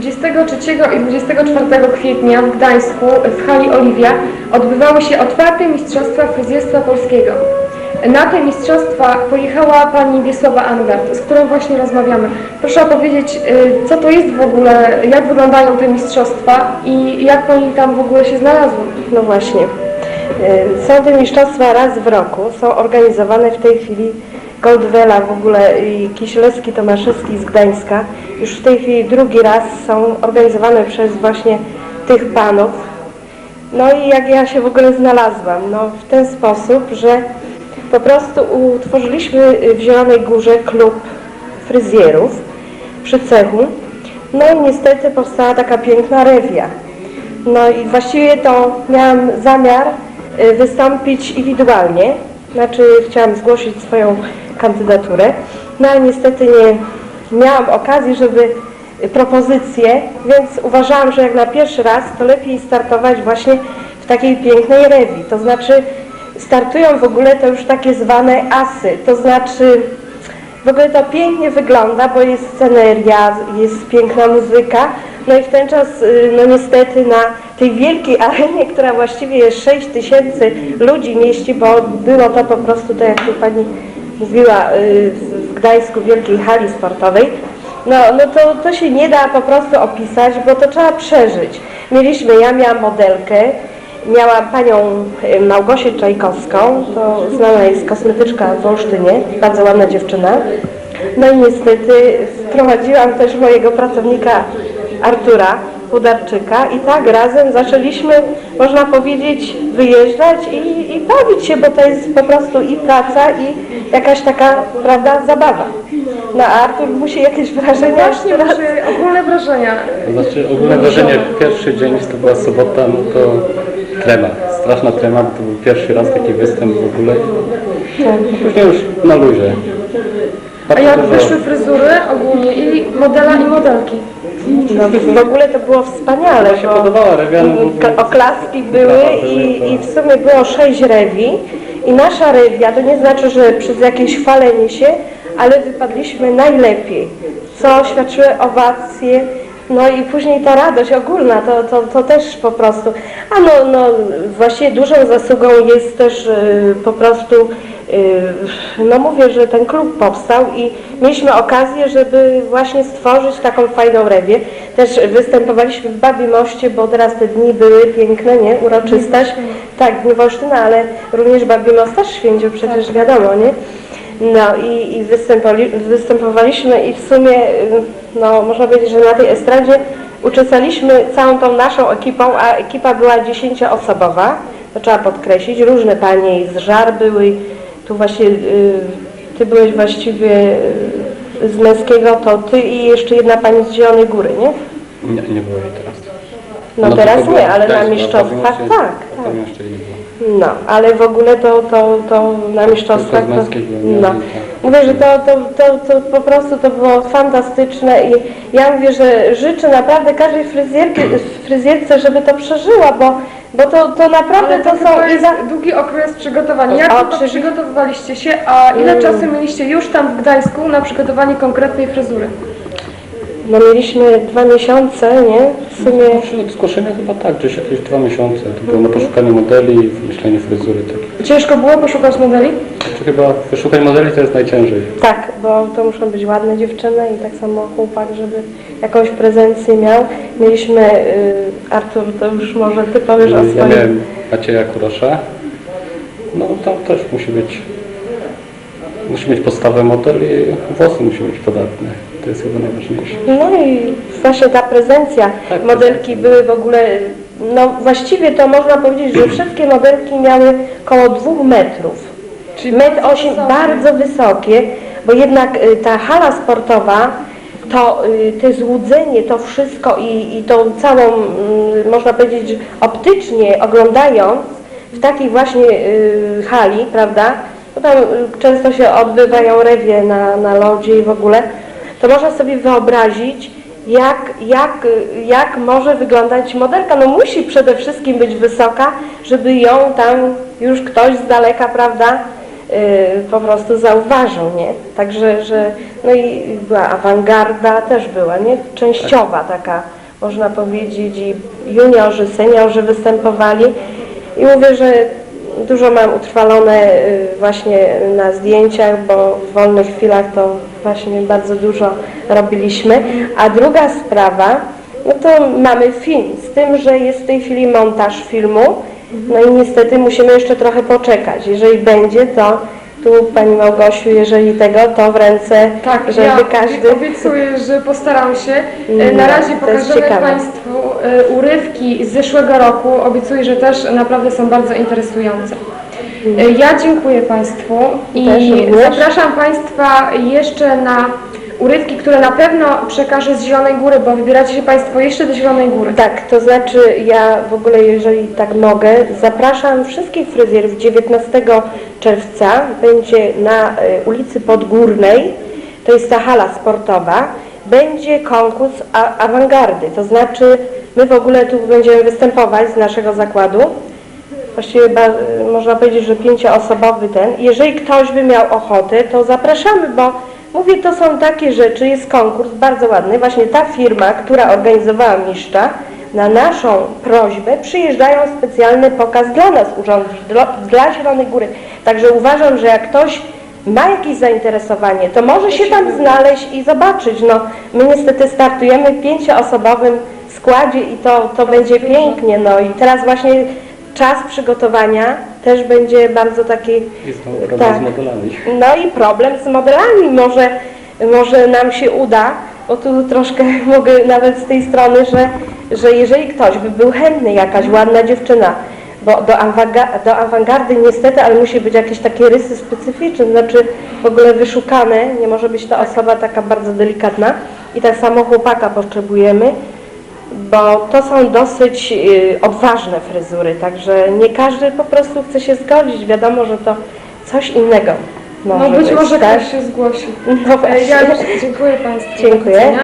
23 i 24 kwietnia w Gdańsku w hali Oliwia odbywały się otwarte Mistrzostwa Fryzjerstwa Polskiego. Na te mistrzostwa pojechała pani Wiesława Angard, z którą właśnie rozmawiamy. Proszę opowiedzieć, y, co to jest w ogóle, jak wyglądają te mistrzostwa i jak pani tam w ogóle się znalazła? No właśnie. Y, Są te mistrzostwa raz w roku. Są organizowane w tej chwili Goldwella w ogóle i Kisielewski Tomaszewski z Gdańska. Już w tej chwili drugi raz są organizowane przez właśnie tych panów. No i jak ja się w ogóle znalazłam? No w ten sposób, że po prostu utworzyliśmy w Zielonej Górze klub fryzjerów przy cechu. No i niestety powstała taka piękna rewia. No i właściwie to miałam zamiar y, wystąpić indywidualnie, znaczy chciałam zgłosić swoją kandydaturę, no ale niestety nie miałam okazji, żeby propozycje, więc uważałam, że jak na pierwszy raz to lepiej startować właśnie w takiej pięknej rewi, to znaczy startują w ogóle to już takie zwane asy, to znaczy w ogóle to pięknie wygląda, bo jest sceneria, jest piękna muzyka. No i w ten czas, y, no niestety na tej wielkiej arenie, która właściwie jest 6 tysięcy ludzi mieści, bo było to po prostu, tak jak tu Pani mówiła, y, w Gdańsku wielkiej hali sportowej, no, no to, to się nie da po prostu opisać, bo to trzeba przeżyć. Mieliśmy, ja miałam modelkę, Miałam panią y, Małgosię Czajkowską, to znana jest kosmetyczka w Olsztynie, bardzo ładna dziewczyna. No i niestety wprowadziłam też mojego pracownika Artura Udarczyka i tak razem zaczęliśmy, można powiedzieć, wyjeżdżać i, i bawić się, bo to jest po prostu i praca i jakaś taka, prawda, zabawa. No a Artur musi jakieś wrażenia Właśnie, teraz- ogólne wrażenia. To znaczy ogólne wrażenie, pierwszy dzień, to była sobota, no to trema, straszna trema, bo to był pierwszy raz taki występ w ogóle. Później już na luzie. A jak dużo- wyszły fryzury ogólnie i modela i modelki? No, w ogóle to było wspaniale, się bo podobała oklaski były i, i w sumie było sześć rewi i nasza rewia to nie znaczy, że przez jakieś chwalenie się, ale wypadliśmy najlepiej, co świadczyły owacje, no i później ta radość ogólna, to, to, to też po prostu, a no, no właściwie dużą zasługą jest też y, po prostu Yy, no mówię, że ten klub powstał i mieliśmy okazję, żeby właśnie stworzyć taką fajną rewię. Też występowaliśmy w Babim Moście, bo teraz te dni były piękne, nie? Uroczystość. Tak, Dni Wolsztyna, ale również Babi Most też święcił, przecież wiadomo, nie? No i, i występowali, występowaliśmy i w sumie, yy, no można powiedzieć, że na tej estradzie uczestniczyliśmy całą tą naszą ekipą, a ekipa była dziesięcioosobowa, to trzeba podkreślić, różne panie i z żar były, tu właśnie y, ty byłeś właściwie y, z męskiego, to ty i jeszcze jedna pani z Zielonej Góry, nie? Nie, nie było jej teraz. No Ona teraz nie, ale na a mistrzostwach tak, tak. Fabian jeszcze nie było. No, ale w ogóle to, to, to na mistrzostwach to, no. tak. Mówię, że to, to, to, to po prostu to było fantastyczne i ja mówię, że życzę naprawdę każdej fryzjerki, fryzjerce, żeby to przeżyła, bo, bo to, to naprawdę Ale to to są jest za, długi okres przygotowania. Jak to Oczywiście. przygotowywaliście się, a ile czasu mieliście już tam w Gdańsku na przygotowanie konkretnej fryzury? No mieliśmy dwa miesiące, nie? W sumie od zgłoszenia chyba tak, gdzieś jakieś dwa miesiące. To było na poszukanie modeli, wymyślenie fryzury. Tak. Ciężko było poszukać modeli? Znaczy chyba wyszukać modeli to jest najciężej. tak, bo to muszą być ładne dziewczyny i tak samo chłopak, żeby jakąś prezencję miał. Mieliśmy, y, Artur, to już może ty powiesz o Ja swoim... miałem Macieja Kurosza. No tam też musi być musi mieć podstawę model i włosy musi być podatne. To jest chyba najważniejsze. No i właśnie ta prezencja. Tak, Modelki były w ogóle, no właściwie to można powiedzieć, że wszystkie modelki miały około dwóch metrów. Czyli Metr osiem, wysokie. bardzo wysokie, bo jednak y, ta hala sportowa, to y, te złudzenie, to wszystko i, i tą całą, y, można powiedzieć, optycznie oglądając w takiej właśnie y, hali, prawda, bo tam y, często się odbywają rewie na, na lodzie i w ogóle, to można sobie wyobrazić, jak, jak, jak może wyglądać modelka. No musi przede wszystkim być wysoka, żeby ją tam już ktoś z daleka, prawda, po prostu zauważą, nie? Także, że no i była awangarda też była, nie? Częściowa taka, można powiedzieć, i juniorzy, seniorzy występowali i mówię, że dużo mam utrwalone y, właśnie na zdjęciach, bo w wolnych chwilach to właśnie bardzo dużo robiliśmy. A druga sprawa, no to mamy film, z tym, że jest w tej chwili montaż filmu, no i niestety musimy jeszcze trochę poczekać. Jeżeli będzie, to tu Pani Małgosiu, jeżeli tego, to w ręce, Tak, żeby ja każdy... obiecuję, że postaram się. No, Na razie jest pokażemy. Państwu e, urywki z zeszłego roku. Obiecuję, że też naprawdę są bardzo interesujące. E, Ja dziękuję Państwu i zapraszam Państwa jeszcze na urywki, które na pewno przekażę z Zielonej Góry, bo wybieracie się Państwo jeszcze do Zielonej Góry. Tak, to znaczy ja w ogóle, jeżeli tak mogę, zapraszam wszystkich fryzjerów 19 czerwca. Będzie na y, ulicy Podgórnej, to jest ta hala sportowa, będzie konkurs awangardy. To znaczy my w ogóle tu będziemy występować z naszego zakładu. Właściwie można powiedzieć, że pięcioosobowy ten. Jeżeli ktoś by miał ochotę, to zapraszamy, bo mówię, to są takie rzeczy, jest konkurs bardzo ładny. Właśnie ta firma, która organizowała mistrza, na naszą prośbę przyjeżdżają specjalny pokaz dla nas urządzić, dla, dla Zielonej Góry. Także uważam, że jak ktoś ma jakieś zainteresowanie, to może się tam znaleźć i zobaczyć. No, my niestety startujemy w pięcioosobowym składzie i to, to będzie pięknie. No i teraz właśnie czas przygotowania też będzie bardzo taki... I znowu problem Tak. z modelami. No i problem z modelami. Może, może nam się uda, bo tu troszkę mogę nawet z tej strony, że, że jeżeli ktoś by był chętny, jakaś ładna dziewczyna, bo do, awanga, do awangardy niestety, ale musi być jakieś takie rysy specyficzne, znaczy w ogóle wyszukane, nie może być to osoba taka bardzo delikatna i tak samo chłopaka potrzebujemy, bo to są dosyć y, odważne fryzury, także nie każdy po prostu chce się zgodzić, wiadomo, że to coś innego No może być być, może tak? ktoś się zgłosi. No E, Ja właśnie. już dziękuję Państwu. Dziękuję.